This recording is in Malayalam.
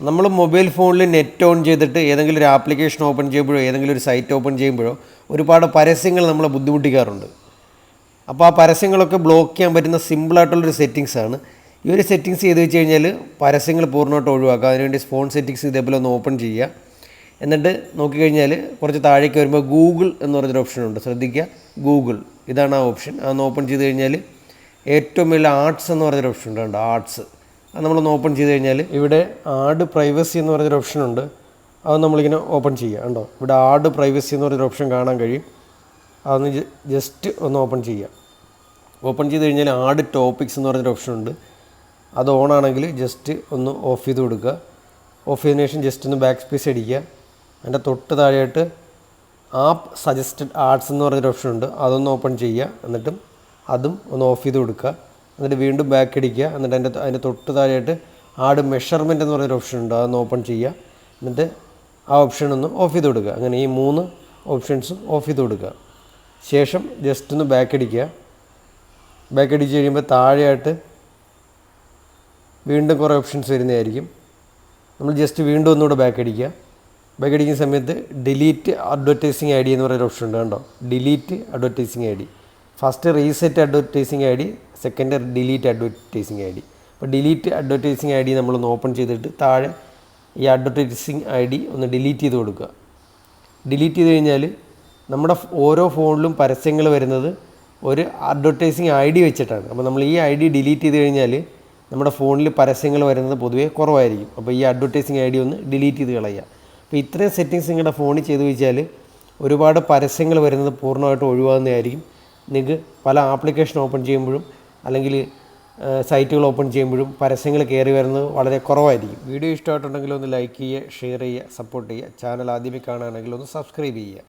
നമ്മൾ മൊബൈൽ ഫോണിൽ നെറ്റ് ഓൺ ചെയ്തിട്ട് ഏതെങ്കിലും ഒരു ആപ്ലിക്കേഷൻ ഓപ്പൺ ചെയ്യുമ്പോഴോ ഏതെങ്കിലും ഒരു സൈറ്റ് ഓപ്പൺ ചെയ്യുമ്പോഴോ ഒരുപാട് പരസ്യങ്ങൾ നമ്മളെ ബുദ്ധിമുട്ടിക്കാറുണ്ട്. അപ്പോൾ ആ പരസ്യങ്ങളൊക്കെ ബ്ലോക്ക് ചെയ്യാൻ പറ്റുന്ന സിമ്പിളായിട്ടുള്ളൊരു സെറ്റിങ്സ് ആണ്. ഈ ഒരു സെറ്റിങ്സ് ചെയ്ത് വെച്ച് കഴിഞ്ഞാൽ പരസ്യങ്ങൾ പൂർണമായിട്ട് ഒഴിവാക്കുക. അതിനുവേണ്ടി ഫോൺ സെറ്റിങ്സ് ഇതേപോലെ ഒന്ന് ഓപ്പൺ ചെയ്യുക. എന്നിട്ട് നോക്കിക്കഴിഞ്ഞാൽ കുറച്ച് താഴേക്ക് വരുമ്പോൾ ഗൂഗിൾ എന്ന് പറഞ്ഞൊരു ഓപ്ഷൻ ഉണ്ട്. ശ്രദ്ധിക്കുക ഗൂഗിൾ. ഇതാണ് ആ ഓപ്ഷൻ. അതൊന്ന് ഓപ്പൺ ചെയ്ത് കഴിഞ്ഞാൽ ഏറ്റവും വലിയ ആർട്സ് എന്ന് പറഞ്ഞൊരു ഓപ്ഷൻ ഉണ്ട്. ആർട്സ്. നമ്മളൊന്ന് ഓപ്പൺ ചെയ്ത് കഴിഞ്ഞാൽ ഇവിടെ ആഡ് പ്രൈവസി എന്ന് പറഞ്ഞൊരു ഓപ്ഷൻ ഉണ്ട്. അത് നമ്മളിങ്ങനെ ഓപ്പൺ ചെയ്യുക കണ്ടോ? ഇവിടെ ആഡ് പ്രൈവസി എന്ന് പറഞ്ഞൊരു ഓപ്ഷൻ കാണാൻ കഴിയും. അതൊന്ന് ജസ്റ്റ് ഒന്ന് ഓപ്പൺ ചെയ്യുക. ഓപ്പൺ ചെയ്ത് കഴിഞ്ഞാൽ ആഡ് ടോപ്പിക്സ് എന്ന് പറഞ്ഞൊരു ഓപ്ഷൻ ഉണ്ട്. അത് ഓൺ ആണെങ്കിൽ ജസ്റ്റ് ഒന്ന് ഓഫ് ചെയ്ത് കൊടുക്കുക. ഓഫ് ചെയ്തതിനു ശേഷം ജസ്റ്റ് ഒന്ന് ബാക്ക് സ്പേസ് അടിക്കുക. അതിന്റെ തൊട്ട് താഴെയായിട്ട് ആപ്പ് സജസ്റ്റഡ് ആർട്സ് എന്ന് പറഞ്ഞൊരു ഓപ്ഷൻ ഉണ്ട്. അതൊന്ന് ഓപ്പൺ ചെയ്യുക. എന്നിട്ടും അതും ഒന്ന് ഓഫ് ചെയ്ത് കൊടുക്കുക. എന്നിട്ട് വീണ്ടും ബാക്ക് അടിക്കുക എന്നിട്ട് അതിന്റെ അതിന്റെ തൊട്ട് താഴെയായിട്ട് ആഡ് മെഷർമെന്റ് എന്ന് പറയുന്ന ഓപ്ഷൻ ഉണ്ട്. അതൊന്ന് ഓപ്പൺ ചെയ്യുക. എന്നിട്ട് ആ ഓപ്ഷൻ ഒന്ന് ഓഫ് ചെയ്ത് കൊടുക്കുക. അങ്ങനെ ഈ മൂന്ന് ഓപ്ഷൻസ് ഓഫ് ചെയ്ത് കൊടുക്കുക. ശേഷം ജസ്റ്റ് ഒന്ന് ബാക്ക് അടിക്കുക ബാക്ക് അടിച്ച് കഴിയുമ്പോൾ താഴെയായിട്ട് വീണ്ടും കുറേ ഓപ്ഷൻസ് വരുന്നതായിരിക്കും. നമ്മൾ ജസ്റ്റ് വീണ്ടും ഒന്നുകൂടെ ബാക്ക് അടിക്കുക ബാക്ക് അടിക്കുന്ന സമയത്ത് ഡിലീറ്റ് അഡ്വർടൈസിങ് ഐ ഡി എന്ന് പറയുന്ന ഓപ്ഷൻ ഉണ്ട്. കണ്ടോ? Delete advertising I D. First reset advertising I D second delete advertising I D. അപ്പോൾ ഡിലീറ്റ് അഡ്വർടൈസിങ് ഐ ഡി നമ്മളൊന്ന് ഓപ്പൺ ചെയ്തിട്ട് താഴെ ഈ അഡ്വർടൈസിങ് ഐ ഡി ഒന്ന് ഡിലീറ്റ് ചെയ്ത് കൊടുക്കുക. ഡിലീറ്റ് ചെയ്ത് കഴിഞ്ഞാൽ നമ്മുടെ ഓരോ ഫോണിലും പരസ്യങ്ങൾ വരുന്നത് ഒരു അഡ്വർടൈസിങ് ഐ ഡി വെച്ചിട്ടാണ്. അപ്പോൾ നമ്മൾ ഈ ഐ ഡി ഡിലീറ്റ് ചെയ്ത് കഴിഞ്ഞാൽ നമ്മുടെ ഫോണിൽ പരസ്യങ്ങൾ വരുന്നത് പൊതുവേ കുറവായിരിക്കും. അപ്പോൾ ഈ അഡ്വർടൈസിങ് ഐ ഡി ഒന്ന് ഡിലീറ്റ് ചെയ്ത് കളയുക. അപ്പോൾ ഇത്രയും സെറ്റിങ്സ് നിങ്ങളുടെ ഫോണിൽ ചെയ്ത് വെച്ചാൽ ഒരുപാട് പരസ്യങ്ങൾ വരുന്നത് പൂർണമായിട്ട് ഒഴിവാകുന്നതായിരിക്കും. നിങ്ങൾക്ക് പല ആപ്ലിക്കേഷൻ ഓപ്പൺ ചെയ്യുമ്പോഴും അല്ലെങ്കിൽ സൈറ്റുകൾ ഓപ്പൺ ചെയ്യുമ്പോഴും പരസ്യങ്ങൾ കയറി വരുന്നത് വളരെ കുറവായിരിക്കും. വീഡിയോ ഇഷ്ടമായിട്ടുണ്ടെങ്കിൽ ഒന്ന് ലൈക്ക് ചെയ്യുക ഷെയർ ചെയ്യുക സപ്പോർട്ട് ചെയ്യുക. ചാനൽ ആദ്യമേ കാണുകയാണെങ്കിൽ ഒന്ന് സബ്സ്ക്രൈബ് ചെയ്യുക.